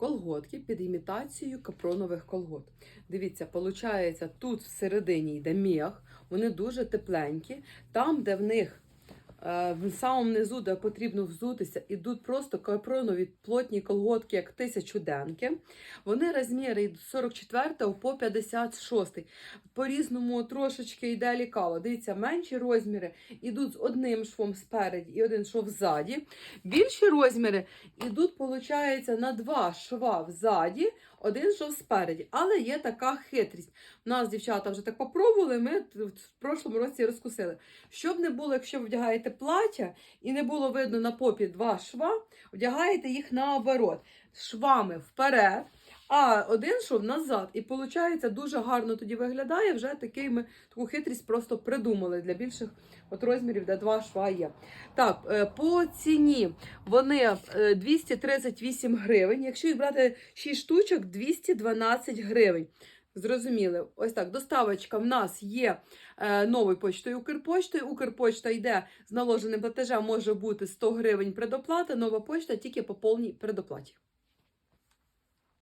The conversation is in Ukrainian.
колготки під імітацією капронових колгот. Дивіться, виходить, тут всередині йде міг, вони дуже тепленькі. Там, де в них в самому низу, де потрібно взутися, ідуть просто капронові плотні колготки, як тисячуденки. Вони розміри з 44 по 56. По-різному трошечки йде лікало. Дивіться, менші розміри йдуть з одним швом спереді і один шов ззаді. Більші розміри йдуть, виходить, на два шва взаді, один шов спереді. Але є така хитрість. У нас дівчата вже так попробували, ми в прошлому році розкусили. Щоб не було, якщо ви вдягаєте плаття і не було видно на попі два шва, вдягаєте їх наоборот. Швами вперед. А один шов назад, і виходить, дуже гарно тоді виглядає. Вже такий ми таку хитрість просто придумали для більших от розмірів, де два шва є. Так, е, по ціні вони е, 238 гривень. Якщо їх брати 6 штучок, 212 гривень. Зрозуміли, ось так. Доставочка в нас є е, новою почтою Укрпоштою. Укрпочта йде з наложеним платежем, може бути 100 гривень предоплата, нова почта тільки по повній предоплаті.